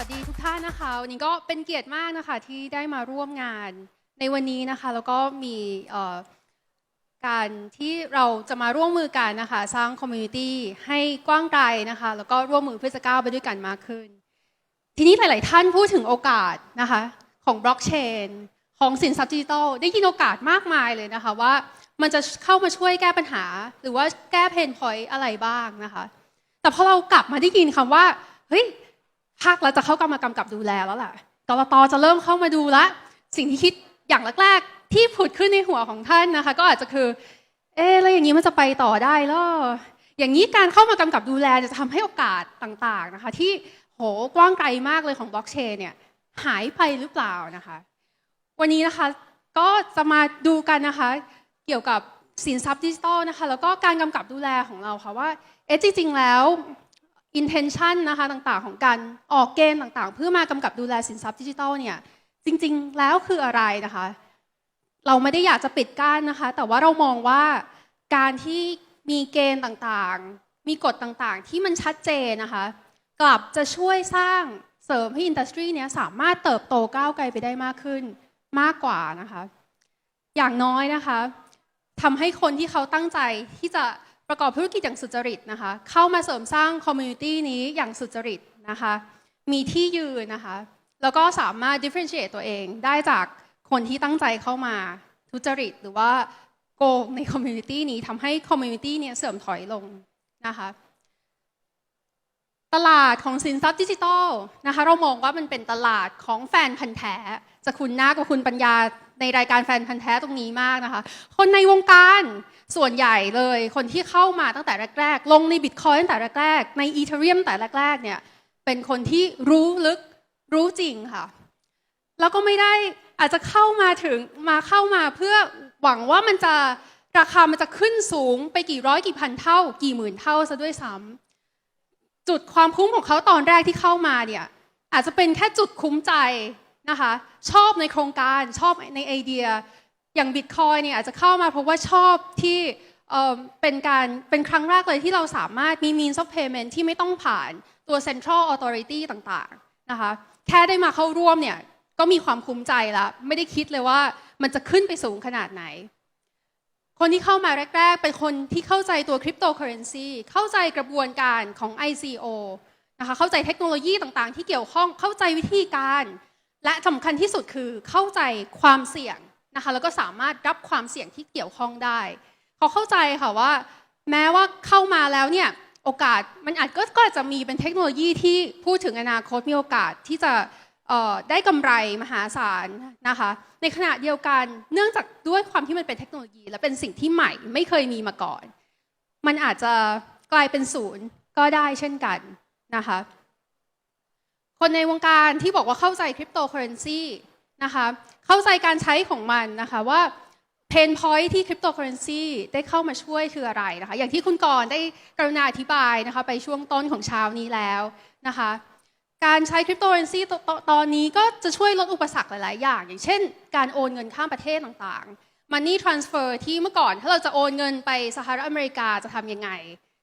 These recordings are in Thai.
วัสดีทุกท่านนะคะวันนี้ก็เป็นเกียรติมากนะคะที่ได้มาร่วมงานในวันนี้นะคะ แล้วก็มีการที่เราจะมาร่วมมือกันนะคะ สร้างคอมมูนิตี้ให้กว้างไกลนะคะ แล้วก็ร่วมมือเพื่อจะก้าวไปด้วยกันมากขึ้น ทีนี้หลาย ๆ ท่านพูดถึงโอกาสนะคะของบล็อกเชนของสินทรัพย์ดิจิทัลได้ยินโอกาสมากมายเลยนะคะว่ามันจะเข้ามาช่วยแก้ปัญหา หรือว่าแก้เพนพอยต์อะไรบ้างนะคะ แต่พอเรากลับมาได้ยินคำว่าเฮ้ย ภาครัฐจะเข้ากามากำกับดูแลแล้วล่ะกรตจะเริ่มเข้ามาดูละ สิ่งที่คิดอย่างแรกๆที่ผุดขึ้นในหัวของท่านนะคะ ก็อาจจะคือ เอ๊ะแล้วอย่างนี้มันจะไปต่อได้เหรออย่างนี้การเข้ามากำกับดูแลจะทำให้โอกาสต่างๆนะคะ ที่โหกว้างไกลมากเลยของบล็อกเชนเนี่ยหายไปหรือเปล่านะคะ วันนี้นะคะก็จะมาดูกันนะคะ เกี่ยวกับสินทรัพย์ดิจิทัลนะคะ แล้วก็การกำกับดูแลของเราค่ะว่าเอ๊ะจริงๆแล้ว intention นะคะต่างๆ ของการออกเกณฑ์ต่างๆ เพื่อมากำกับดูแลสินทรัพย์ดิจิทัลเนี่ยจริงๆ แล้วคืออะไรนะคะ เราไม่ได้อยากจะปิดกั้นนะคะ แต่ว่าเรามองว่าการที่มีเกณฑ์ต่างๆ มีกฎต่างๆ ที่มันชัดเจนนะคะ กลับจะช่วยสร้างเสริมให้อินดัสทรีเนี้ยสามารถเติบโตก้าวไกลไปได้มากขึ้นมากกว่านะคะ อย่างน้อยนะคะทำให้คนที่เขาตั้งใจที่จะ ประกอบธุรกิจอย่างสุจริตนะคะ เข้ามาเสริมสร้างคอมมูนิตี้นี้อย่างสุจริตนะคะ มีที่ยืนนะคะ แล้วก็สามารถ differentiate ตัวเองได้จากคนที่ตั้งใจเข้ามาทุจริต หรือว่าโกงในคอมมูนิตี้นี้ทำให้คอมมูนิตี้เนี่ยเสื่อมถอยลงนะคะ ตลาดของสินทรัพย์ดิจิทัลนะคะเรามองว่ามันเป็นตลาดของแฟนพันธ์แท้จะคุณหน้ากับคุณปัญญาในรายการแฟนพันธ์แท้ตรงนี้มากนะคะ คนในวงการส่วนใหญ่เลย คนที่เข้ามาตั้งแต่แรก ๆ ลงในบิตคอยตั้งแต่แรก ๆ ในอีเทเรียมแต่แรก ๆ เนี่ย เป็นคนที่รู้ลึกรู้จริงค่ะ แล้วก็ไม่ได้อาจจะเข้ามาถึงมาเข้ามาเพื่อหวังว่ามันจะราคามันจะขึ้นสูงไปกี่ร้อยกี่พันเท่า กี่หมื่นเท่าซะด้วยซ้ำ จุดความคุ้มของเขาตอนแรกที่เข้ามาเนี่ยอาจจะเป็นแค่จุดคุ้มใจนะคะชอบในโครงการชอบในไอเดีย อย่างบิตคอยเนี่ยอาจจะเข้ามาเพราะว่าชอบที่เเป็นการเป็นครั้งแรกเลยที่เราสามารถมี means of payment ที่ไม่ต้องผ่านตัว central authority ต่างๆนะคะแค่ได้มาเข้าร่วมเนี่ยก็มีความคุ้มใจแล้ว ไม่ได้คิดเลยว่ามันจะขึ้นไปสูงขนาดไหน คนที่เข้ามาแรก ๆ เป็นคนที่เข้าใจตัวคริปโตเคอเรนซีเข้าใจกระบวนการของ ICO นะคะเข้าใจเทคโนโลยีต่างๆ ที่เกี่ยวข้องเข้าใจวิธีการ และสำคัญที่สุดคือเข้าใจความเสี่ยงนะคะแล้วก็สามารถรับความเสี่ยงที่เกี่ยวข้องได้ เขาเข้าใจค่ะว่า แม้ว่าเข้ามาแล้วเนี่ยโอกาสมันอาจก็ก็อาจจะมีเป็นเทคโนโลยีที่พูดถึงอนาคตมีโอกาสที่จะได้กำไรมหาศาลนะคะ ในขณะเดียวกันเนื่องจากด้วยความที่มันเป็นเทคโนโลยี และเป็นสิ่งที่ใหม่ไม่เคยมีมาก่อน มันอาจจะกลายเป็นศูนย์ก็ได้เช่นกันนะคะคนในวงการที่บอกว่าเข้าใจคริปโตเคอเรนซีนะคะเข้าใจการใช้ของมันนะคะว่าเพนพอยที่คริปโตเคอเรนซีได้เข้ามาช่วยคืออะไรนะคะอย่างที่คุณกรณ์ได้กรุณาอธิบายนะคะไปช่วงต้นของเช้านี้แล้วนะคะ การใช้คริปโตเคอเรนซีตอนนี้ก็จะช่วยลดอุปสรรคหลาย ๆ อย่าง อย่างเช่น การโอนเงินข้ามประเทศต่าง ๆ Money Transfer ที่เมื่อก่อน ถ้าเราจะโอนเงินไปสหรัฐอเมริกาจะทำยังไง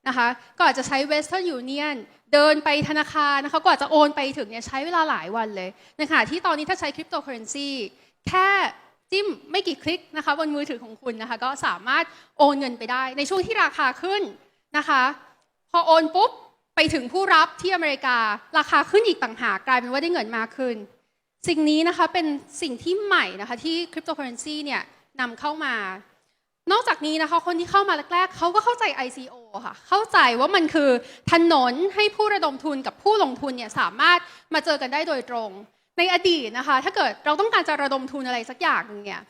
นะคะก็อาจจะใช้ Western Union เดินไปธนาคารนะคะกว่าจะโอนไปถึงเนี่ยใช้เวลาหลายวันเลยในขณะที่ตอนนี้ถ้าใช้คริปโตเคอเรนซีแค่จิ้มไม่กี่คลิกนะคะบนมือถือของคุณนะคะก็สามารถโอนเงินไปได้ในช่วงที่ราคาขึ้นนะคะ พอโอนปุ๊บ ไปถึงผู้รับที่อเมริการาคาขึ้นอีกต่างหากกลายเป็นว่าได้เงินมากขึ้น สิ่งนี้นะคะเป็นสิ่งที่ใหม่นะคะที่คริปโตเคอเรนซีเนี่ยนำเข้ามานอกจากนี้นะคะคนที่เข้ามาแรกๆเขาก็เข้าใจ ICO ค่ะเข้าใจว่ามันคือถนนให้ผู้ระดมทุนกับผู้ลงทุนเนี่ยสามารถมาเจอกันได้โดยตรง ในอดีตนะคะ ถ้าเกิดเราต้องการจะระดมทุนอะไรสักอย่างหนึ่งเนี่ย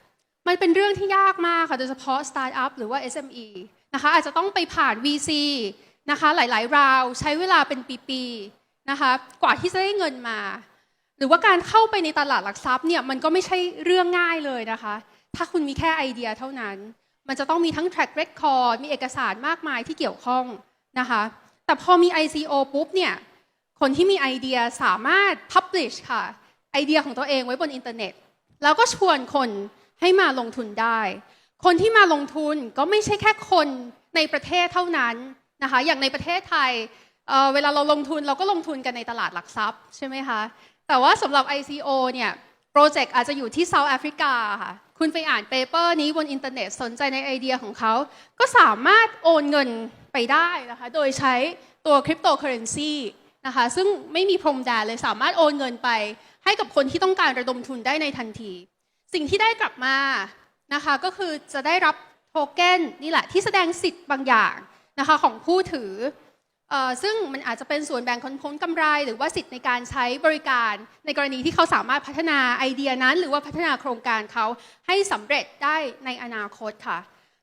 มันเป็นเรื่องที่ยากมากค่ะโดยเฉพาะสตาร์ทอัพหรือว่า SME นะคะอาจจะต้องไปผ่าน VC นะคะหลายๆ ราวใช้เวลาเป็นปีๆนะคะกว่าที่จะได้เงินมา หรือว่าการเข้าไปในตลาดหลักทรัพย์เนี่ยมันก็ไม่ใช่เรื่องง่ายเลยนะคะ ถ้าคุณมีแค่ไอเดียเท่านั้น มันจะต้องมีทั้ง track record มีเอกสารมากมายที่เกี่ยวข้องนะคะแต่พอมี ICO ปุ๊บเนี่ยคนที่มีไอเดียสามารถ publish ค่ะไอเดียของตัวเองไว้บนอินเทอร์เน็ต แล้วก็ชวนคนให้มาลงทุนได้ คนที่มาลงทุนก็ไม่ใช่แค่คนในประเทศเท่านั้น นะคะอย่างในประเทศไทยเเวลาเราลงทุนเราก็ลงทุนกันในตลาดหลักทรัพย์ใช่ไหมคะแต่ว่าสำหรับ ICO เนี่ยโปรเจกต์อาจจะอยู่ที่เซาท์แอฟริกาค่ะคุณไปอ่านเปเปอร์นี้บนอินเทอร์เน็ตสนใจในไอเดียของเขา ก็สามารถโอนเงินไปได้นะคะโดยใช้ตัวคริปโตเคอเรนซีนะคะซึ่งไม่มีพรมแดนเลยสามารถโอนเงินไป ให้กับคนที่ต้องการระดมทุนได้ในทันที สิ่งที่ได้กลับมานะคะก็คือจะได้รับโทเก้นนี่แหละที่แสดงสิทธิ์บางอย่าง นะคะของผู้ถือซึ่งมันอาจจะเป็นส่วนแบ่งผลกำไร หรือว่าสิทธิ์ในการใช้บริการในกรณีที่เขาสามารถพัฒนาไอเดียนั้น หรือว่าพัฒนาโครงการเขาให้สำเร็จได้ในอนาคตค่ะ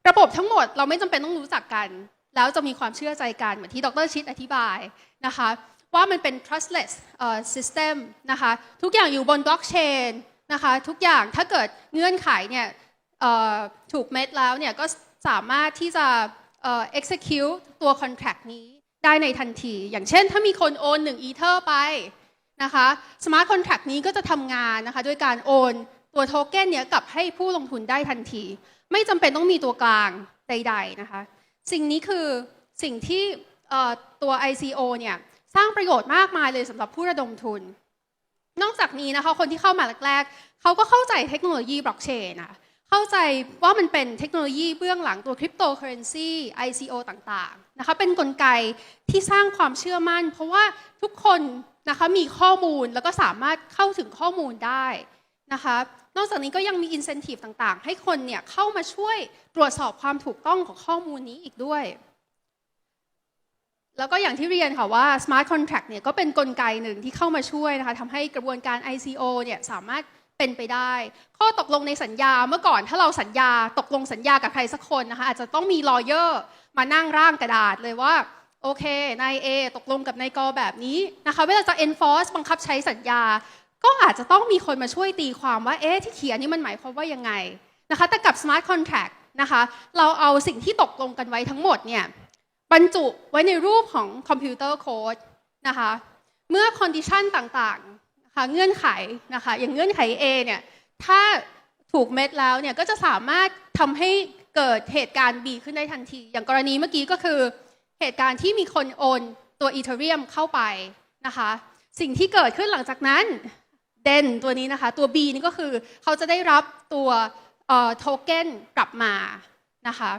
ระบบทั้งหมดเราไม่จำเป็นต้องรู้จักกัน แล้วจะมีความเชื่อใจกัน เหมือนที่ดรชิดอธิบายนะคะว่ามันเป็น trustless system นะคะทุกอย่างอยู่บน blockchain นะคะทุกอย่างถ้าเกิดเงื่อนไขเนี่ยถูกเม็ดแล้วเนี่ยก็สามารถที่จะ execute ตัว contract นี้ได้ในทันที อย่างเช่นถ้ามีคนโอน1 ether ไปนะคะ smart contract นี้ก็จะทำงานนะคะด้วยการโอนตัวโทเก้นเนี่ยกลับให้ผู้ลงทุนได้ทันที ไม่จำเป็นต้องมีตัวกลางใด ๆนะคะ สิ่งนี้คือสิ่งที่เอ่อตัว ICO เนี่ยสร้างประโยชน์มากมายเลยสำหรับผู้ระดมทุน นอกจากนี้นะคะคนที่เข้ามาแรกๆเขาก็เข้าใจเทคโนโลยีบล็อกเชนนะ เข้าใจว่ามันเป็นเทคโนโลยีเบื้องหลังตัวคริปโตเคอเรนซี ICO ต่างๆนะคะเป็นนกลไกที่สร้างความเชื่อมั่น เพราะว่าทุกคนนะคะมีข้อมูลแล้วก็สามารถเข้าถึงข้อมูลได้นะคะนอกจากนี้ก็ยังมี incentive ต่างๆ ให้คนเนี่ยเข้ามาช่วยตรวจสอบความถูกต้องของข้อมูลนี้อีกด้วย แล้วก็อย่างที่เรียนค่ะว่า smart contract เนี่ยก็เป็นนกลไกหนึ่งที่เข้ามาช่วยนะคะทำให้กระบวนการ ICO เนี่ยสามารถ เป็นไปได้ ข้อตกลงในสัญญาเมื่อก่อนถ้าเราสัญญาตกลงสัญญากับใครสักคนนะคะอาจจะต้องมีลอเยอร์มานั่งร่างกระดาษเลยว่าโอเคนายเอตกลงกับนายกแบบนี้นะคะเวลาจะ enforce บังคับใช้สัญญา ก็อาจจะต้องมีคนมาช่วยตีความว่าเอ๊ะที่เขียนนี้มันหมายความว่ายังไงนะคะแต่กับ smart contract นะคะเราเอาสิ่งที่ตกลงกันไว้ทั้งหมดเนี่ยบรรจุไว้ในรูปของคอมพิวเตอร์โค้ดนะคะเมื่อคอนดิชันต่างๆ คะเงื่อนไขนะคะอย่างเงื่อนไข A เนี่ยถ้าถูกเม็ดแล้วเนี่ยก็จะสามารถทำให้เกิดเหตุการณ์ B ขึ้นได้ทันที อย่างกรณีเมื่อกี้ก็คือเหตุการณ์ที่มีคนโอนตัวอีเทเรียมเข้าไปนะคะสิ่งที่เกิดขึ้นหลังจากนั้นเดนตัวนี้นะคะตัว B นี่ก็คือเขาจะได้รับตัวโทเก้นกลับมานะคะ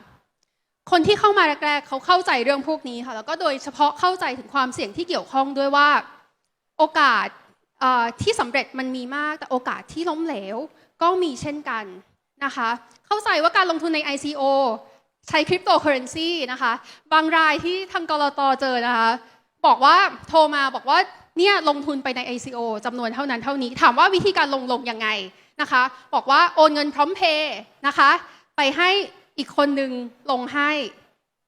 คนที่เข้ามาแรกๆเขาเข้าใจเรื่องพวกนี้ค่ะแล้วก็โดยเฉพาะเข้าใจถึงความเสี่ยงที่เกี่ยวข้องด้วยว่า โอกาส ที่สำเร็จมันมีมากแต่โอกาสที่ล้มเหลวก็มีเช่นกันนะคะ เข้าใจว่าการลงทุนใน ICO ใช้คริปโตเคอเรนซีนะคะ บางรายที่ทางกรตเจอนะคะ บอกว่าโทรมาบอกว่าเนี่ยลงทุนไปใน ICO จำนวนเท่านั้นเท่านี้ ถามว่าวิธีการลงลงยังไงนะคะ บอกว่าโอนเงินพร้อมเพย์นะคะ ไปให้อีกคนนึงลงให้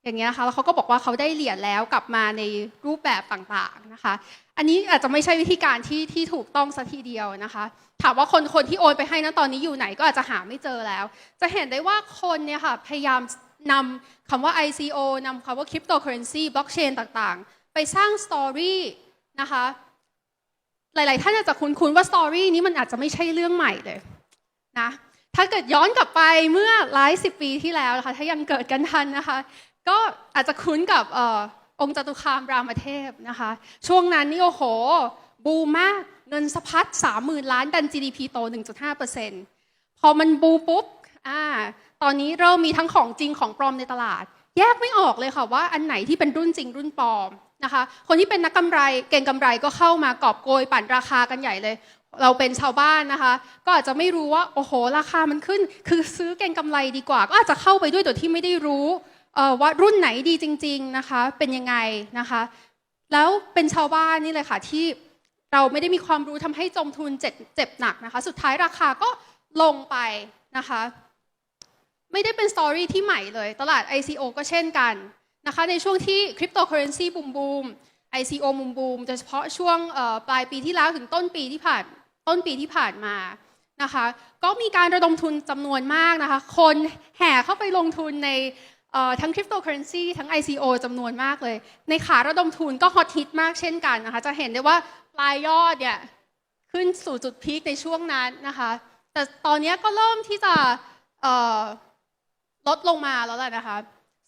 อย่างเงี้ยนะคะแล้วเขาก็บอกว่าเขาได้เหรียญแล้วกลับมาในรูปแบบต่างๆนะคะ อันนี้อาจจะไม่ใช่วิธีการที่ที่ถูกต้องสัทีเดียวนะคะ ถามว่าคนคนที่โอนไปให้นะตอนนี้อยู่ไหนก็อาจจะหาไม่เจอแล้ว จะเห็นได้ว่าคนเนี่ยค่ะพยายามนำคำว่า ICO นำคำว่า cryptocurrency blockchain ต่างๆ ไปสร้างสตอรี่นะคะ หลายๆ ท่านอาจจะคุ้นๆว่าสตอรี่นี้มันอาจจะไม่ใช่เรื่องใหม่เลยนะ ถ้าเกิดย้อนกลับไปเมื่อหลายสิบปีที่แล้วนะคะ ถ้ายังเกิดกันทันนะคะ ก็อาจจะคุ้นกับเองค์จตุคามรามเทพนะคะ ช่วงนั้นนี่โอ้โห บูมมากเงินสะพัด30,000 ล้านดัน GDP โต 1.5%พอมันบูปุ๊บอ่าตอนนี้เริ่มมีทั้งของจริงของปลอมในตลาด แยกไม่ออกเลยค่ะว่าอันไหนที่เป็นรุ่นจริงรุ่นปลอมนะคะคนที่เป็นนักกำไรเก่งกำไรก็เข้ามากอบโกยปั่นราคากันใหญ่เลย เราเป็นชาวบ้านนะคะ ก็อาจจะไม่รู้ว่าโอ้โห ราคามันขึ้น คือซื้อเก่งกำไรดีกว่า ก็อาจจะเข้าไปด้วยโดยที่ไม่ได้รู้ ว่ารุ่นไหนดีจริง ๆนะคะ เป็นยังไงนะคะ แล้วเป็นชาวบ้านนี่เลยค่ะที่เราไม่ได้มีความรู้ทำให้จมทุนเจ็บเจ็บหนักนะคะ สุดท้ายราคาก็ลงไปนะคะ ไม่ได้เป็นสตอรี่ที่ใหม่เลย ตลาด ICO ก็เช่นกันนะคะ ในช่วงที่คริปโตเคอเรนซีบูมบูม ICO มุมบูมโดยเฉพาะช่วงปลายปีที่แล้วถึงต้นปีที่ผ่านต้นปีที่ผ่านมานะคะ ก็มีการระดมทุนจำนวนมากนะคะ คนแห่เข้าไปลงทุนใน ทั้งคริปโตเคอเรนซีทั้ง ICO จำนวนมากเลย ในขาระดมทุนก็ฮอตฮิตมากเช่นกันนะคะ จะเห็นได้ว่าปลายยอดเนี่ยขึ้นสู่จุดพีคในช่วงนั้นนะคะ แต่ตอนนี้ก็เริ่มที่จะลดลงมาแล้วแหละนะคะ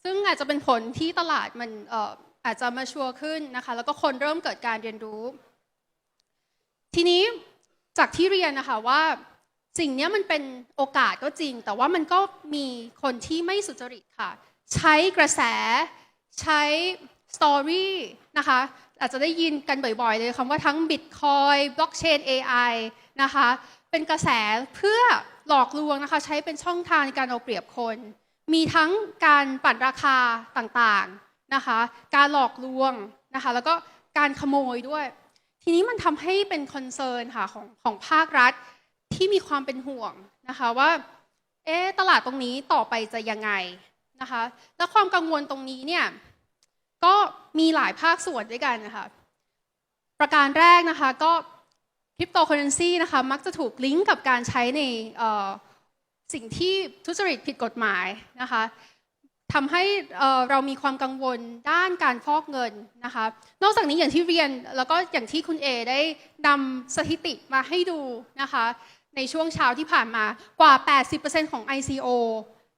ซึ่งอาจจะเป็นผลที่ตลาดมันอาจจะมาชัวร์ขึ้นนะคะ แล้วก็คนเริ่มเกิดการเรียนรู้ ทีนี้จากที่เรียนนะคะว่าสิ่งนี้มันเป็นโอกาสก็จริง แต่ว่ามันก็มีคนที่ไม่สุจริตค่ะ ใช้กระแส ใช้สตอรี่นะคะอาจจะได้ยินกันบ่อยๆเลยคำว่าทั้ง Bitcoin Blockchain AI นะคะเป็นกระแสเพื่อหลอกลวงนะคะใช้เป็นช่องทางในการเอาเปรียบคน มีทั้งการปั่นราคาต่างๆนะคะการหลอกลวงนะคะแล้วก็การขโมยด้วย ทีนี้มันทำให้เป็นคอนเซิร์นค่ะของของภาครัฐที่มีความเป็นห่วงนะคะว่าเอ๊ตลาดตรงนี้ต่อไปจะยังไง นะคะ และความกังวลตรงนี้เนี่ยก็มีหลายภาคส่วนด้วยกันนะคะ ประการแรกนะคะก็คริปโตเคอเรนซีนะคะมักจะถูกลิงก์กับการใช้ในสิ่งที่ทุจริตผิดกฎหมายนะคะทำให้เรามีความกังวลด้านการฟอกเงินนะคะ นอกจากนี้อย่างที่เรียนแล้วก็อย่างที่คุณเอได้นำสถิติมาให้ดูนะคะ ในช่วงเช้าที่ผ่านมากว่า 80%ของ ICO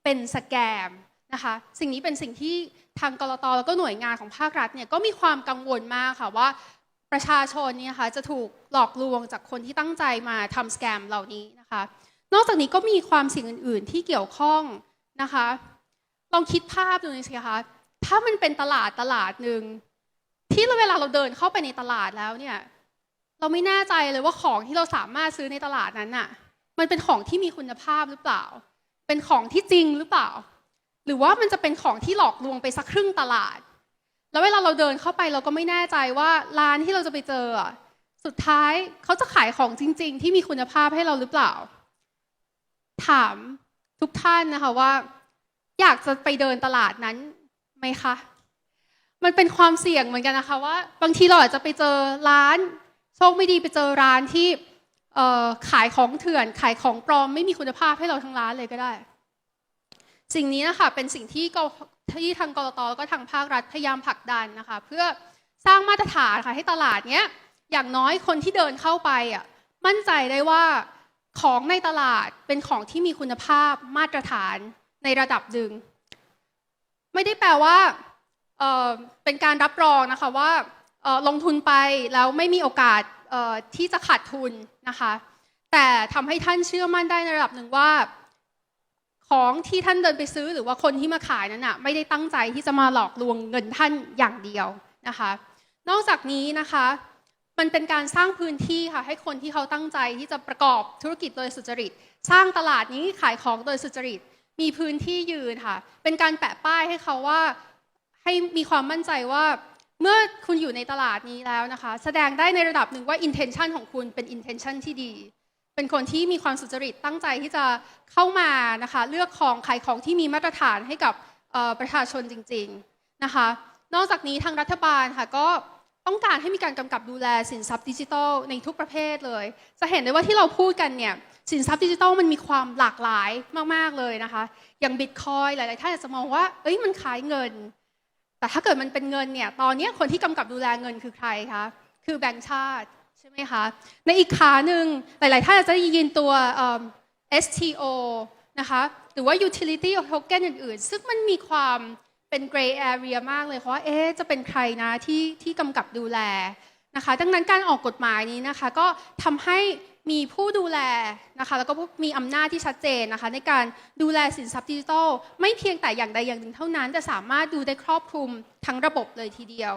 เป็นสแกม นะคะสิ่งนี้เป็นสิ่งที่ทางกรตแล้วก็หน่วยงานของภาครัฐเนี่ยก็มีความกังวลมากค่ะว่าประชาชนเนี่ยค่ะจะถูกหลอกลวงจากคนที่ตั้งใจมาทำสแกมเหล่านี้นะคะนอกจากนี้ก็มีความสิ่งอื่น ๆ ที่เกี่ยวข้องนะคะลองคิดภาพดูสิคะถ้ามันเป็นตลาดตลาดหนึ่งที่เวลาเราเดินเข้าไปในตลาดแล้วเนี่ยเราไม่แน่ใจเลยว่าของที่เราสามารถซื้อในตลาดนั้นน่ะมันเป็นของที่มีคุณภาพหรือเปล่า เป็นของที่จริงหรือเปล่า หรือว่ามันจะเป็นของที่หลอกลวงไปสักครึ่งตลาด แล้วเวลาเราเดินเข้าไปเราก็ไม่แน่ใจว่าร้านที่เราจะไปเจอ สุดท้ายเขาจะขายของจริง ๆ ที่มีคุณภาพให้เราหรือเปล่า ถามทุกท่านนะคะว่า อยากจะไปเดินตลาดนั้นไหมคะ มันเป็นความเสี่ยงเหมือนกันนะคะว่า บางทีเราอาจจะไปเจอร้านโชคไม่ดีไปเจอร้านที่ขายของเถื่อน ขายของปลอมไม่มีคุณภาพให้เราทั้งร้านเลยก็ได้ สิ่งนี้นะคะเป็นสิ่งที่กที่ทางกรตก็ทางภาครัฐพยายามผลักดันนะคะเพื่อสร้างมาตรฐานค่ะให้ตลาดเนี้ยอย่างน้อยคนที่เดินเข้าไปอะมั่นใจได้ว่าของในตลาดเป็นของที่มีคุณภาพมาตรฐานในระดับหนึ่งไม่ได้แปลว่าเอ่อเป็นการรับรองนะคะว่าเออลงทุนไปแล้วไม่มีโอกาสเอ่อที่จะขาดทุนนะคะ แต่ทำให้ท่านเชื่อมั่นได้ในระดับหนึ่งว่า ของที่ท่านเดินไปซื้อหรือว่าคนที่มาขายนั้นน่ะไม่ได้ตั้งใจที่จะมาหลอกลวงเงินท่านอย่างเดียวนะคะ นอกจากนี้นะคะมันเป็นการสร้างพื้นที่ค่ะให้คนที่เขาตั้งใจที่จะประกอบธุรกิจโดยสุจริต สร้างตลาดนี้ขายของโดยสุจริต มีพื้นที่ยืนค่ะเป็นการแปะป้ายให้เขาว่าให้มีความมั่นใจว่าเมื่อคุณอยู่ในตลาดนี้แล้วนะคะ แสดงได้ในระดับหนึ่งว่า intention ของคุณเป็น intention ที่ดี เป็นคนที่มีความสุจริตตั้งใจที่จะเข้ามานะคะเลือกของขายของที่มีมาตรฐานให้กับประชาชนจริงๆนะคะนอกจากนี้ทางรัฐบาลค่ะก็ต้องการให้มีการกำกับดูแลสินทรัพย์ดิจิทัลในทุกประเภทเลย จะเห็นได้ว่าที่เราพูดกันเนี่ยสินทรัพย์ดิจิทัลมันมีความหลากหลายมากๆเลยนะคะ อย่างบิตคอยหลายๆท่านอาจจะมองว่าเอ้ยมันขายเงิน แต่ถ้าเกิดมันเป็นเงินเนี่ยตอนนี้คนที่กำกับดูแลเงินคือใครคะคือแบงก์ชาติ ช่ไหมคะในอีกขาหนึ่งหลาย ๆ ท่านอาจจะได้ยินตัว STO นะคะหรือว่า utility token อื่น ๆ ซึ่งมันมีความเป็น gray area มากเลยเพราะว่าเอ๊ะจะเป็นใครนะที่ที่กำกับดูแลนะคะดังนั้นการออกกฎหมายนี้นะคะก็ทำให้มีผู้ดูแลนะคะแล้วก็มีอำนาจที่ชัดเจนนะคะในการดูแลสินทรัพย์ดิจิทัล ไม่เพียงแต่อย่างใดอย่างหนึ่งเท่านั้นแต่สามารถดูได้ครอบคลุมทั้งระบบเลยทีเดียว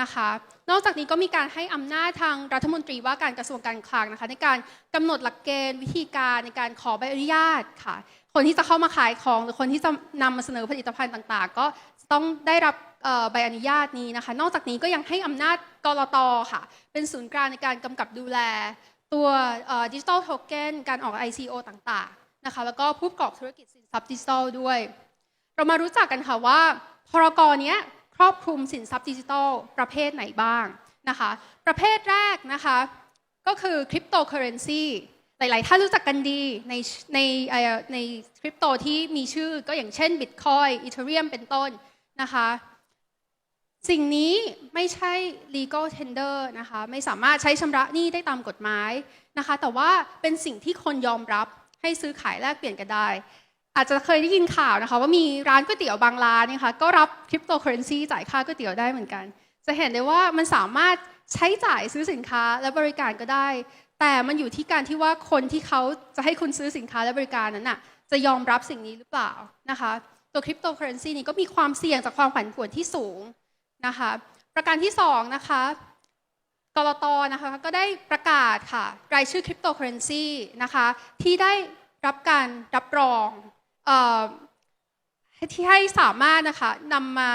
นะคะ นอกจากนี้ก็มีการให้อำนาจทางรัฐมนตรีว่าการกระทรวงการคลังนะคะ ในการกำหนดหลักเกณฑ์วิธีการในการขอใบอนุญาตค่ะ คนที่จะเข้ามาขายของหรือคนที่จะนำมาเสนอผลิตภัณฑ์ต่างๆ ก็ต้องได้รับใบอนุญาตนี้นะคะ นอกจากนี้ก็ยังให้อำนาจกรตค่ะ เป็นศูนย์กลางในการกำกับดูแล ตัวดิจิทัลโทเก้นการออก ICO ต่างๆนะคะ แล้วก็ผู้ประกอบธุรกิจสินทรัพย์ดิจิทัลด้วย เรามารู้จักกันค่ะว่าพรกเนี้ย รอบคลุมสินทรัพย์ดิจิทัลประเภทไหนบ้างนะคะ ประเภทแรกนะคะก็คือคริปโตเคอเรนซีหลาย ๆ ท่านรู้จักกันดีในในเอ่อในคริปโตที่มีชื่อก็อย่างเช่น Bitcoin Ethereum เป็นต้นนะคะสิ่งนี้ไม่ใช่ legal tender นะคะไม่สามารถใช้ชำระหนี้ได้ตามกฎหมายนะคะ แต่ว่าเป็นสิ่งที่คนยอมรับให้ซื้อขายแลกเปลี่ยนกันได้ อาจจะเคยได้ยินข่าวนะคะ ว่ามีร้านก๋วยเตี๋ยวบางร้านนี่ยค่ะก็รับคริปโตเคอเรนซีจ่ายค่าก๋วยเตี๋ยวได้เหมือนกัน จะเห็นได้ว่ามันสามารถใช้จ่ายซื้อสินค้าและบริการก็ได้ แต่มันอยู่ที่การที่ว่าคนที่เขาจะให้คุณซื้อสินค้าและบริการนั้นน่ะจะยอมรับสิ่งนี้หรือเปล่านะคะตัวคริปโตเคอเรนซีนี้ก็มีความเสี่ยงจากความผันผวนที่สูงนะคะประการที่สองนะคะกรตนะคะก็ได้ประกาศค่ะรายชื่อคริปโตเคอเรนซีนะคะที่ได้รับการรับรอง ที่ให้สามารถนะคะนำมา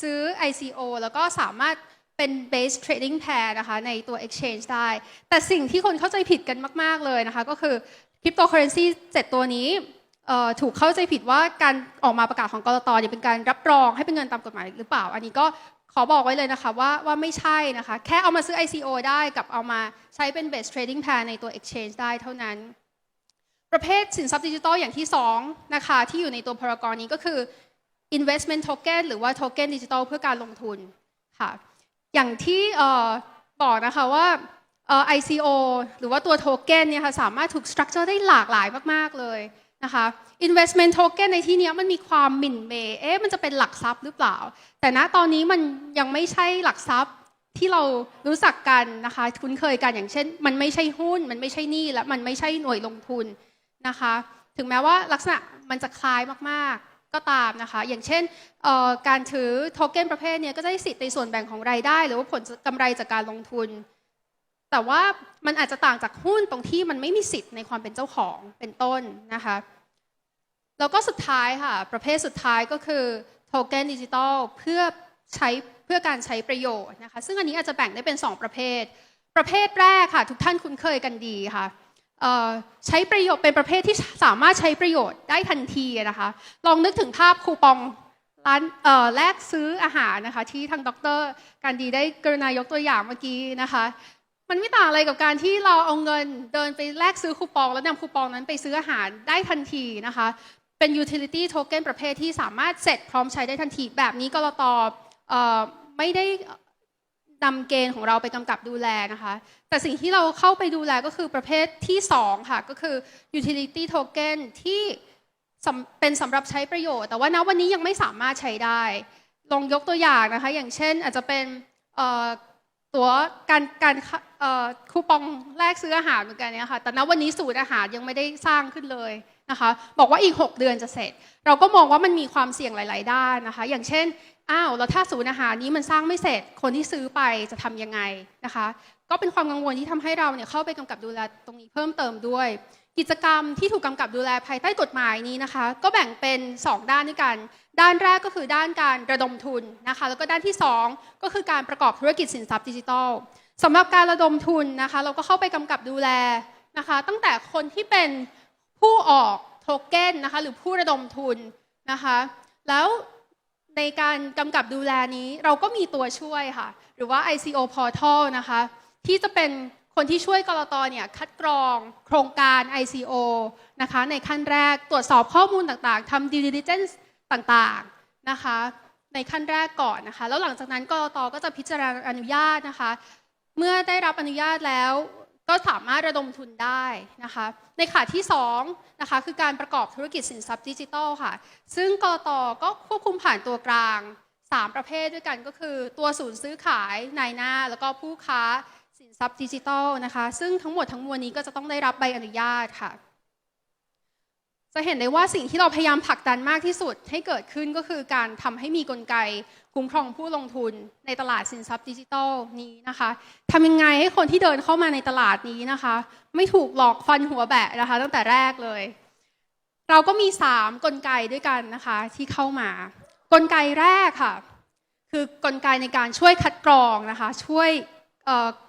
ซื้อ ICO แล้วก็สามารถเป็น base trading pair นะคะในตัว exchange ได้ แต่สิ่งที่คนเข้าใจผิดกันมาก ๆ เลยนะคะ ก็คือคริปโตเคอเรนซี7ตัวนี้ถูกเข้าใจผิดว่าการออกมาประกาศของกรตเนี่ยเป็นการรับรองให้เป็นเงินตามกฎหมายหรือเปล่า อันนี้ก็ขอบอกไว้เลยนะคะว่าว่าไม่ใช่นะคะ แค่เอามาซื้อ ICO ได้กับเอามาใช้เป็น base trading pair ในตัว exchange ได้เท่านั้น ประเภทสินทรัพย์ดิจิทัลอย่างที่2นะคะที่อยู่ในตัวพรกรนี้ก็คือ investment token หรือว่า token ดิจิทัลเพื่อการลงทุนค่ะอย่างที่บอกนะคะว่า ICO หรือว่าตัวโทเก้นเนี่ยค่ะสามารถถูก structure ได้หลากหลายมาก ๆ เลยนะคะ investment token ในที่นี้มันมีความหมิ่นเมย์เอ๊ะมันจะเป็นหลักทรัพย์หรือเปล่า แต่ณตอนนี้มันยังไม่ใช่หลักทรัพย์ที่เรารู้จักกันนะคะคุ้นเคยกันอย่างเช่น มันไม่ใช่หุ้น มันไม่ใช่หนี้และมันไม่ใช่หน่วยลงทุน นะคะ ถึงแม้ว่าลักษณะมันจะคล้ายมากๆก็ตามนะคะ อย่างเช่นการถือโทเก้นประเภทนี้ก็จะได้สิทธิ์ในส่วนแบ่งของรายได้ หรือว่าผลกำไรจากการลงทุน แต่ว่ามันอาจจะต่างจากหุ้นตรงที่มันไม่มีสิทธิ์ในความเป็นเจ้าของเป็นต้นนะคะแล้วก็สุดท้ายค่ะ ประเภทสุดท้ายก็คือโทเก้นดิจิตอลเพื่อใช้เพื่อการใช้ประโยชน์นะคะ ซึ่งอันนี้อาจจะแบ่งได้เป็น 2 ประเภท ประเภทแรกค่ะ ทุกท่านคุ้นเคยกันดีค่ะ ใช้ประโยชน์เป็นประเภทที่สามารถใช้ประโยชน์ได้ทันทีนะคะ ลองนึกถึงภาพคูปองร้านเอ่อแลกซื้ออาหารนะคะ ที่ทางดรการดีได้กรุณายกตัวอย่างเมื่อกี้นะคะ มันไม่ต่างอะไรกับการที่เราเอาเงินเดินไปแลกซื้อคูปอง แล้วนำคูปองนั้นไปซื้ออาหารได้ทันทีนะคะ เป็น utility token ประเภทที่สามารถเสร็จพร้อมใช้ได้ทันที แบบนี้กรตเอ่อไม่ได้ นำเกณฑ์ของเราไปกำกับดูแลนะคะ แต่สิ่งที่เราเข้าไปดูแลก็คือประเภทที่ 2 ค่ะ ก็คือ utility token ที่เป็นสำหรับใช้ประโยชน์ แต่ว่าณวันนี้ยังไม่สามารถใช้ได้ ลองยกตัวอย่างนะคะ อย่างเช่นอาจจะเป็น ตัวการการคูปองแลกซื้ออาหารเหมือนกันเนี่ยค่ะ แต่ณวันนี้สูตรอาหารยังไม่ได้สร้างขึ้นเลยนะคะ บอกว่าอีก 6 เดือนจะเสร็จ เราก็มองว่ามันมีความเสี่ยงหลาย ๆ ด้านนะคะ อย่างเช่น อ้าว แล้วถ้าศูนย์อาหารนี้มันสร้างไม่เสร็จ คนที่ซื้อไปจะทำยังไงนะคะ ก็เป็นความกังวลที่ทำให้เราเนี่ยเข้าไปกำกับดูแลตรงนี้เพิ่มเติมด้วย กิจกรรมที่ถูกกำกับดูแลภายใต้กฎหมายนี้นะคะ ก็แบ่งเป็น 2 ด้านด้วยกัน ด้านแรกก็คือด้านการระดมทุนนะคะ แล้วก็ด้านที่ 2 ก็คือการประกอบธุรกิจสินทรัพย์ดิจิทัลสำหรับการระดมทุนนะคะ เราก็เข้าไปกำกับดูแลนะคะ ตั้งแต่คนที่เป็นผู้ออกโทเก้นนะคะ หรือผู้ระดมทุนนะคะ แล้วในการกำกับดูแลนี้เราก็มีตัวช่วยค่ะ หรือว่า ICO Portal นะคะ ที่จะเป็น คนที่ช่วยกรตเนี่ยคัดกรองโครงการ ICO นะคะในขั้นแรกตรวจสอบข้อมูลต่างๆทำ due diligence ต่างๆนะคะในขั้นแรกก่อนนะคะ แล้วหลังจากนั้นกรตก็จะพิจารณาอนุญาตนะคะ เมื่อได้รับอนุญาตแล้วก็สามารถระดมทุนได้นะคะ ในขาที่2นะคะคือการประกอบธุรกิจสินทรัพย์ดิจิทัลค่ะ ซึ่งกรตก็ควบคุมผ่านตัวกลาง 3 ประเภทด้วยกันก็คือ ตัวศูนย์ซื้อขายนายหน้า แล้วก็ผู้ค้า นทรัพย์ดิจิทัลนะคะ ซึ่งทั้งหมดทั้งมวลนี้ก็จะต้องได้รับใบอนุญาตค่ะ จะเห็นได้ว่าสิ่งที่เราพยายามผลักดันมากที่สุดให้เกิดขึ้นก็คือการทำให้มีกลไกคุ้มครองผู้ลงทุนในตลาดสินทรัพย์ดิจิทัลนี้นะคะทำยังไงให้คนที่เดินเข้ามาในตลาดนี้นะคะ ไม่ถูกหลอกฟันหัวแบะนะคะ ตั้งแต่แรกเลย เราก็มี 3 กลไกด้วยกันนะคะที่เข้ามา กลไกแรกค่ะ คือกลไกในการช่วยคัดกรองนะคะ ช่วย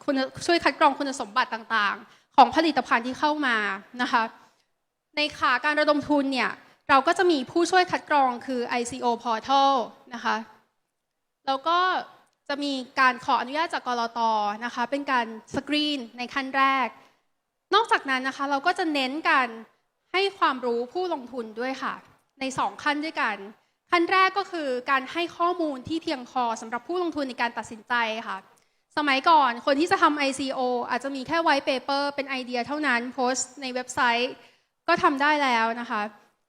คุณช่วยคัดกรองคุณสมบัติต่างๆ ของผลิตภัณฑ์ที่เข้ามานะคะในขาการระดมทุนเนี่ยเราก็จะมีผู้ช่วยคัดกรองคือ ICO Portal นะคะแล้วก็จะมีการขออนุญาตจากกรตนะคะเป็นการสกรีนในขั้นแรก นอกจากนั้นนะคะเราก็จะเน้นการให้ความรู้ผู้ลงทุนด้วยค่ะ ใน 2 ขั้นด้วยกัน ขั้นแรกก็คือการให้ข้อมูลที่เพียงพอสำหรับผู้ลงทุนในการตัดสินใจค่ะ สมัยก่อนคนที่จะทำ ICO อาจจะมีแค่ไว t ์เปเปอร์เป็นไอเดียเท่านั้นโพสต์ในเว็บไซต์ก็ทำได้แล้วนะคะ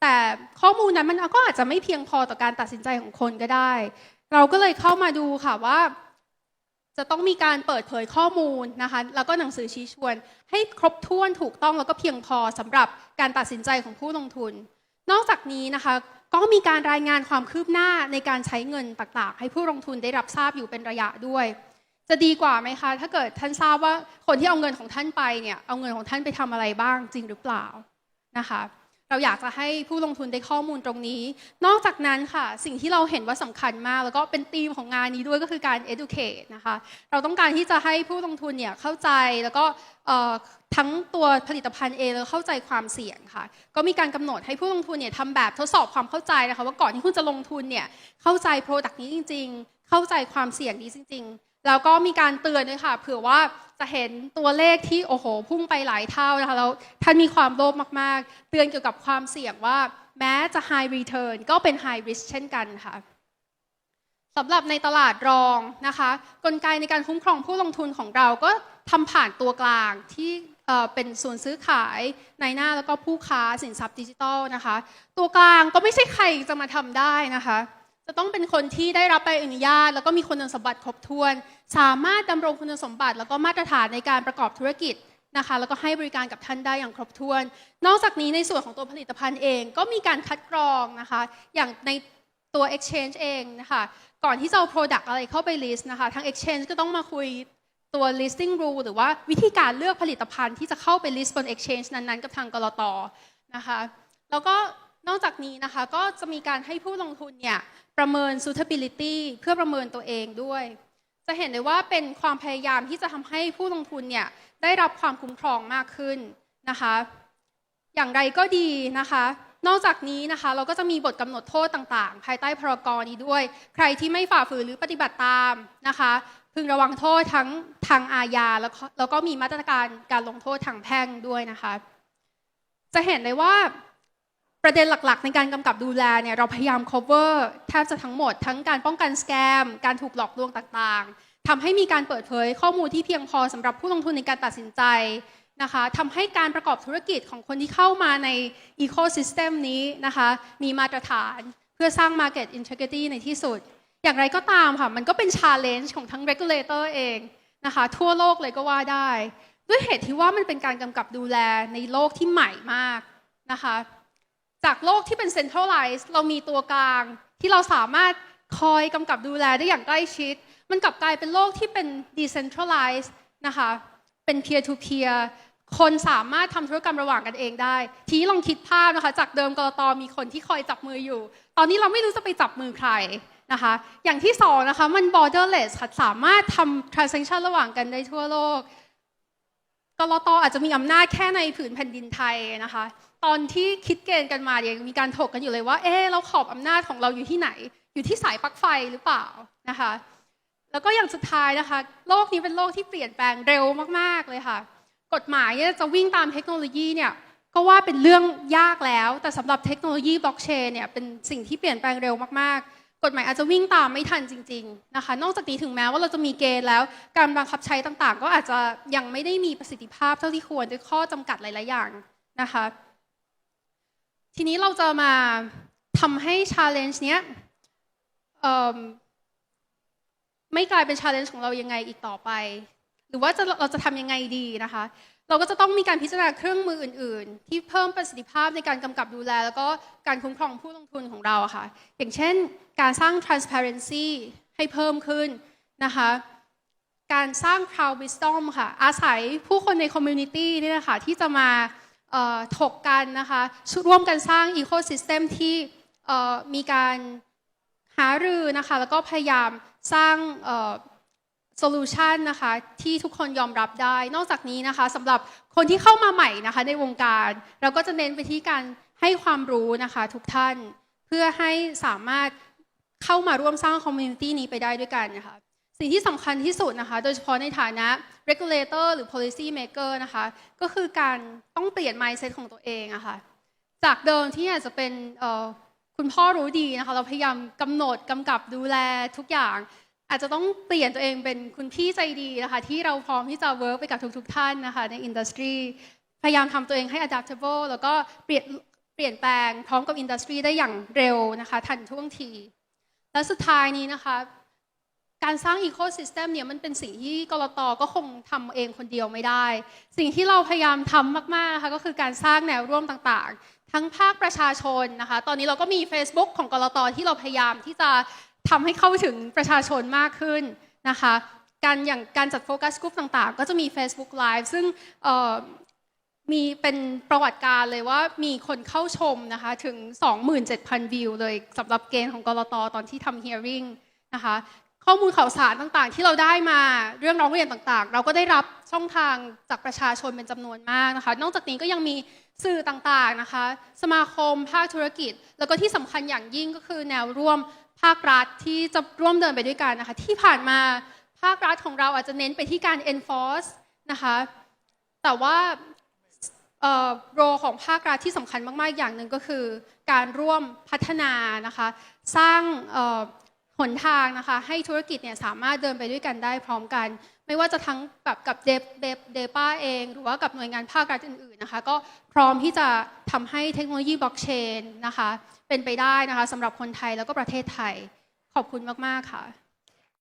แต่ข้อมูลนั้นมันก็อาจจะไม่เพียงพอต่อการตัดสินใจของคนก็ได้ เราก็เลยเข้ามาดูค่ะว่า จะต้องมีการเปิดเผยข้อมูลนะคะ แล้วก็หนังสือชี้ชวน ให้ครบถ้วนถูกต้องแล้วก็เพียงพอสำหรับการตัดสินใจของผู้ลงทุน นอกจากนี้นะคะก็มีการรายงานความคืบหน้าในการใช้เงินต่างๆ ให้ผู้ลงทุนได้รับทราบอยู่เป็นระยะด้วย จะดีกว่าไหมคะ ถ้าเกิดท่านทราบว่าคนที่เอาเงินของท่านไปเนี่ยเอาเงินของท่านไปทำอะไรบ้างจริงหรือเปล่านะคะเราอยากจะให้ผู้ลงทุนได้ข้อมูลตรงนี้ นอกจากนั้นค่ะ สิ่งที่เราเห็นว่าสำคัญมาก แล้วก็เป็นธีมของงานนี้ด้วยก็คือการ educate นะคะ เราต้องการที่จะให้ผู้ลงทุนเนี่ยเข้าใจแล้วก็ทั้งตัวผลิตภัณฑ์เองแล้วเข้าใจความเสี่ยงค่ะ ก็มีการกำหนดให้ผู้ลงทุนเนี่ยทำแบบทดสอบความเข้าใจนะคะ ว่าก่อนที่คุณจะลงทุนเนี่ยเข้าใจ Product นี้จริง ๆ เข้าใจความเสี่ยงนี้จริง ๆ แล้วก็มีการเตือนด้วยค่ะเผื่อว่าจะเห็นตัวเลขที่โอ้โห พุ่งไปหลายเท่านะคะแล้วท่านมีความโลภมากๆ เตือนเกี่ยวกับความเสี่ยงว่า แม้จะ high return ก็เป็น high risk เช่นกันค่ะสำหรับในตลาดรองนะคะ กลไกในการคุ้มครองผู้ลงทุนของเราก็ทำผ่านตัวกลางที่เป็นศูนซื้อขายในหน้าแล้วก็ผู้ค้าสินทรัพย์ดิจิทัลนะคะ ตัวกลางก็ไม่ใช่ใครจะมาทำได้นะคะ จะต้องเป็นคนที่ได้รับใบอนุญาต แล้วก็มีคุณสมบัติครบถ้วน สามารถดำรงคุณสมบัติ แล้วก็มาตรฐานในการประกอบธุรกิจนะคะแล้วก็ให้บริการกับท่านได้อย่างครบถ้วน นอกจากนี้ในส่วนของตัวผลิตภัณฑ์เองก็มีการคัดกรองนะคะอย่างในตัว exchange เองนะคะก่อนที่จะเอา product อะไรเข้าไป list นะคะทาง exchange ก็ต้องมาคุยตัว listing rule หรือว่าวิธีการเลือกผลิตภัณฑ์ที่จะเข้าไป list บน exchange นั้นๆ กับทางกรตนะคะแล้วก็นอกจากนี้นะคะก็จะมีการให้ผู้ลงทุนเนี่ย ประเมิน suitability เพื่อประเมินตัวเองด้วย จะเห็นได้ว่าเป็นความพยายามที่จะทำให้ผู้ลงทุนเนี่ยได้รับความคุ้มครองมากขึ้นนะคะ อย่างไรก็ดีนะคะ นอกจากนี้นะคะเราก็จะมีบทกำหนดโทษต่างๆ ภายใต้พรกรนี้ด้วย ใครที่ไม่ฝ่าฝืนหรือปฏิบัติตามนะคะ พึงระวังโทษทั้งทางอาญาแล้วแล้วก็มีมาตรการการลงโทษทางแพ่งด้วยนะคะ จะเห็นได้ว่า ประเด็นหลักๆ ในการกำกับดูแลเนี่ยเราพยายาม cover แทบจะทั้งหมด ทั้งการป้องกันสแกม การถูกหลอกลวงต่างๆทำให้มีการเปิดเผยข้อมูลที่เพียงพอสำหรับผู้ลงทุนในการตัดสินใจนะคะทำให้การประกอบธุรกิจของคนที่เข้ามาใน ecosystem นี้นะคะมีมาตรฐานเพื่อสร้าง market integrity ในที่สุด อย่างไรก็ตามค่ะ มันก็เป็น challenge ของทั้ง regulator เองนะคะทั่วโลกเลยก็ว่าได้ ด้วยเหตุที่ว่ามันเป็นการกำกับดูแลในโลกที่ใหม่มากนะคะ จากโลกที่เป็น centralized เรามีตัวกลางที่เราสามารถคอยกำกับดูแลได้อย่างใกล้ชิด มันกลับกลายเป็นโลกที่เป็น decentralized นะคะ เป็น peer to peer คนสามารถทำธุรกรรมระหว่างกันเองได้ ทีนี้ลองคิดภาพนะคะ จากเดิมกรตมีคนที่คอยจับมืออยู่ ตอนนี้เราไม่รู้จะไปจับมือใครนะคะ อย่างที่สองนะคะ มัน borderless ค่ะสามารถทำ transaction ระหว่างกันได้ทั่วโลกกรตอาจจะมีอำนาจแค่ในผืนแผ่นดินไทยนะคะ ตอนที่คิดเกณฑ์กันมาเนี่ยยังมีการถกกันอยู่เลยว่า เอ๊เราขอบอำนาจของเราอยู่ที่ไหน อยู่ที่สายปลั๊กไฟหรือเปล่านะคะ แล้วก็อย่างสุดท้ายนะคะ โลกนี้เป็นโลกที่เปลี่ยนแปลงเร็วมาก ๆ เลยค่ะ กฎหมายเนี่ยจะวิ่งตามเทคโนโลยีเนี่ยก็ว่าเป็นเรื่องยากแล้ว แต่สำหรับเทคโนโลยีบล็อกเชนเนี่ยเป็นสิ่งที่เปลี่ยนแปลงเร็วมากๆ กฎหมายอาจจะวิ่งตามไม่ทันจริง ๆนะคะ นอกจากนี้ถึงแม้ว่าเราจะมีเกณฑ์แล้ว การบังคับใช้ต่างๆ ก็อาจจะยังไม่ได้มีประสิทธิภาพเท่าที่ควรด้วยข้อจำกัดหลายๆอย่างนะคะ ทีนี้เราจะมาทำให้ challenge เนี้ยไม่กลายเป็น challenge ของเรายังไงอีกต่อไป หรือว่าจะเราจะทำยังไงดีนะคะ เราก็จะต้องมีการพิจารณาเครื่องมืออื่น ๆ ที่เพิ่มประสิทธิภาพในการกำกับดูแล แล้วก็การคุ้มครองผู้ลงทุนของเราค่ะ อย่างเช่น การสร้าง transparency ให้เพิ่มขึ้นนะคะการสร้าง crowd wisdom ค่ะ อาศัยผู้คนใน community นี่นะคะที่จะมา ถกกันนะคะร่วมกันสร้าง ecosystem ที่มีการหารือนะคะแล้วก็พยายามสร้างโซลูชันนะคะที่ทุกคนยอมรับได้ นอกจากนี้นะคะสำหรับคนที่เข้ามาใหม่นะคะในวงการ เราก็จะเน้นไปที่การให้ความรู้นะคะทุกท่านเพื่อให้สามารถเข้ามาร่วมสร้างคอมมูนิตี้นี้ไปได้ด้วยกันนะคะ สิ่งที่สำคัญที่สุดนะคะ โดยเฉพาะในฐานะ regulator หรือ policy maker นะคะ ก็คือการต้องเปลี่ยน mindset ของตัวเองอะคะ่ะ จากเดิมที่อาจจะเป็นคุณพ่อรู้ดีนะคะ เราพยายามกำหนดกำกับดูแลทุกอย่าง อาจจะต้องเปลี่ยนตัวเองเป็นคุณพี่ใจดีนะคะ ที่เราพร้อมที่จะเวิร์กไปกับทุกๆท่านนะคะ ในอินดัสทรีพยายามทำตัวเองให้ adaptable แล้วก็เปลี่ยนเปลี่ยนแปลงพร้อมกับอินดัสทรีได้อย่างเร็วนะคะ ทันท่วงที และสุดท้ายนี้นะคะ การสร้างอีโค y ิสเต็มเนี่ยมันเป็นสิ่งที่กรตก็คงทำเองคนเดียวไม่ได้ สิ่งที่เราพยายามทำมากๆนะคะก็คือการสร้างแนวร่วมต่างๆ ทั้งภาคประชาชนนะคะ ตอนนี้เราก็มี Facebook ของกรตที่เราพยายามที่จะทำให้เข้าถึงประชาชนมากขึ้นนะคะการอย่างการจัดโฟกัสกลุ่มต่างๆ ก็จะมี Facebook Live ซึ่งมีเป็นประวัติการเลยว่ามีคนเข้าชมนะคะถึง 27,000 วิวเลยสำหรับเกณฑ์ของกรตตอนที่ทำ hearing นะคะ ข้อมูลข่าวสารต่างๆ ที่เราได้มาเรื่องร้องเรียนต่างๆ เราก็ได้รับช่องทางจากประชาชนเป็นจำนวนมากนะคะ นอกจากนี้ก็ยังมีสื่อต่างๆนะคะ สมาคมภาคธุรกิจ แล้วก็ที่สำคัญอย่างยิ่งก็คือแนวร่วมภาครัฐที่จะร่วมเดินไปด้วยกันนะคะ ที่ผ่านมาภาครัฐของเราอาจจะเน้นไปที่การ enforce นะคะ แต่ว่าโรของภาครัฐที่สำคัญมาก ๆ อย่างหนึ่งก็คือ การร่วมพัฒนานะคะ สร้าง หนทางนะคะ ให้ธุรกิจเนี่ยสามารถเดินไปด้วยกันได้พร้อมกัน ไม่ว่าจะทั้งแบบกับเดฟเดฟเดป้าเอง หรือว่ากับหน่วยงานภาครัฐอื่นๆนะคะก็พร้อมที่จะทำให้เทคโนโลยีบล็อกเชนนะคะเป็นไปได้นะคะสำหรับคนไทยแล้วก็ประเทศไทย ขอบคุณมาก ๆ ค่ะ